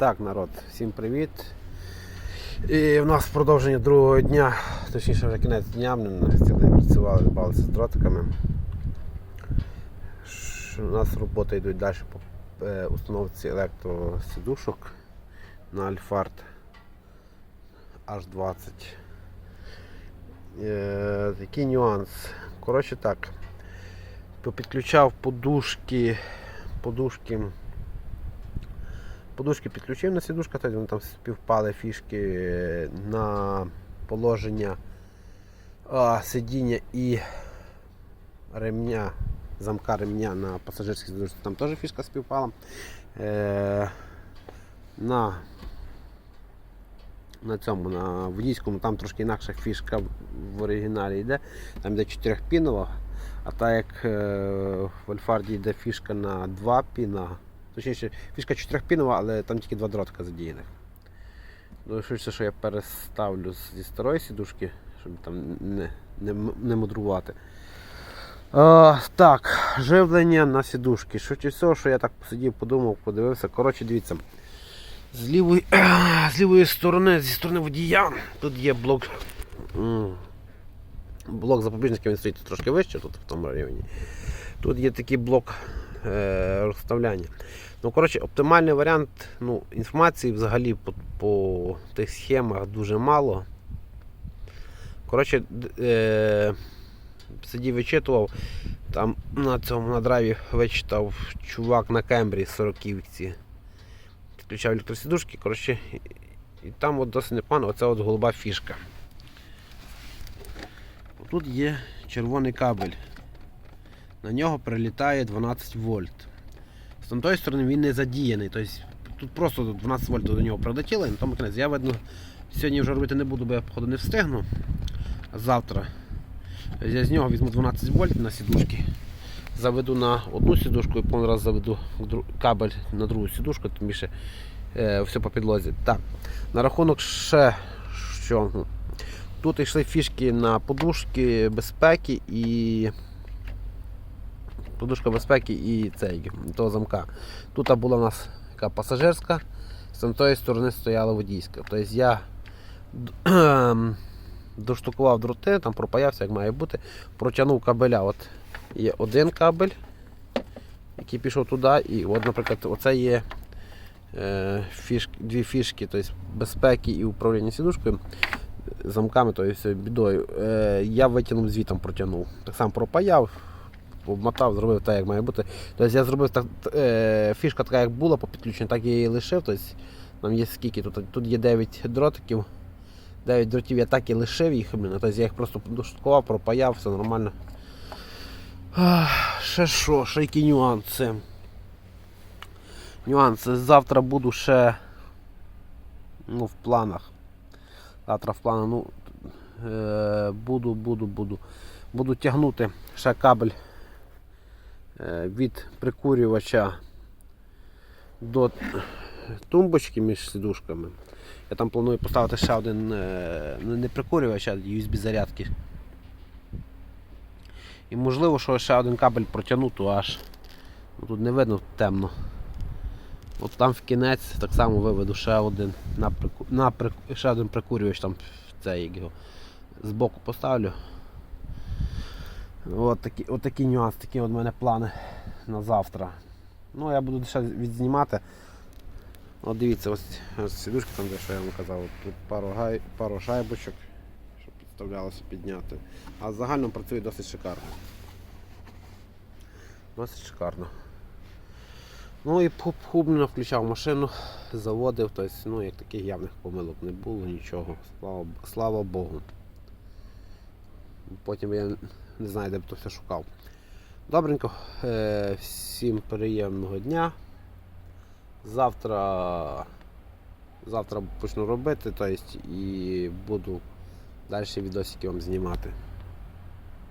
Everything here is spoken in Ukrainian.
Так, народ, всім привіт. І в нас продовження другого дня, точніше вже кінець дня, ми цілий працювали, бавилися з дротиками. У нас роботи йдуть далі по е, установці електросідушок на Альфард H20. Е, який нюанс? Коротше так, попідключав подушки, подушки Подушки підключив на сідушка, тоді вони там співпали фішки е, на положення а, сидіння і ремня, замка ремня на пасажирській сідушці. Там теж фішка співпала. Е, на, на цьому, на водійському, там трошки інакша фішка в оригіналі йде. Там йде 4-пінова, а так як е, в Альфарді йде фішка на 2 піна. Точніше, фішка 4-пінова, але там тільки два дротика задіяних. Ну, що я переставлю зі старої сідушки, щоб там не, не, не мудрувати. А, так, живлення на сідушки. Швидше всього, що я так посидів, подумав, подивився. Коротше, дивіться. З лівої, з лівої сторони, зі сторони водія, тут є блок. Блок запобіжників він стоїть трошки вище, тут в тому районі. Тут є такий блок розставляння. Ну, коротше, оптимальний варіант, ну, інформації взагалі по, по тих схемах дуже мало. Коротше, е, сидів вичитував, там на цьому на драйві вичитав чувак на кембрі 40-ці. Підключав електросідушки, коротше, і там от досить непогано, оця от голуба фішка. Тут є червоний кабель. На нього прилітає 12 вольт. З тамтої сторони він не задіяний. Тобто тут просто 12 вольт до нього прилетіло, і на тому кінець. Я видно, сьогодні вже робити не буду, бо я походу не встигну. Завтра тобто я з нього візьму 12 вольт на сідушки. Заведу на одну сідушку і повний раз заведу кабель на другу сідушку, тим більше е, все по підлозі. Так, на рахунок ще що. Тут йшли фішки на подушки безпеки і подушка безпеки і цей того замка. Тут була у нас така пасажирська, з тої сторони стояла водійська. Тобто я доштукував дроти, там пропаявся, як має бути, протягнув кабеля. От є один кабель, який пішов туди, і от, наприклад, оце є е, фішки, дві фішки, тобто безпеки і управління сідушкою. Замками, тобто бідою. Е, я витягнув звітом протягнув. Так само пропаяв, обмотав, зробив так, як має бути. Тобто я зробив так, е, фішка така, як була по підключенню, так я її лишив. Тобто, нам є скільки тут? Тут є 9 дротиків. 9 дротів я так і лишив їх. Тобто я їх просто доштукував, пропаяв, все нормально. Ще що, ще які нюанси. Нюанси. Завтра буду ще ну, в планах. Завтра в планах, ну, е, буду, буду, буду. Буду тягнути ще кабель від прикурювача до тумбочки між сидушками. Я там планую поставити ще один е, ну, не прикурювач, а USB зарядки. І можливо, що ще один кабель протягнути аж. Ну, тут не видно темно. От там в кінець так само виведу ще один на, прику... на прик... ще один прикурювач там цей його збоку поставлю. От такі, от такі нюанси, такі от в мене плани на завтра. Ну я буду ще відзнімати. От дивіться, ось, ось сідушки там, де що я вам казав, тут пару, гай, пару шайбочок, щоб підставлялося підняти. А загально працює досить шикарно. Досить шикарно. Ну і пубно включав машину, заводив, тобто, ну, як таких явних помилок не було, нічого. Слава, слава Богу. Потім я не знаю, де б то все шукав. Добренько, е, всім приємного дня. Завтра, завтра почну робити, тобто, і буду далі відосики вам знімати.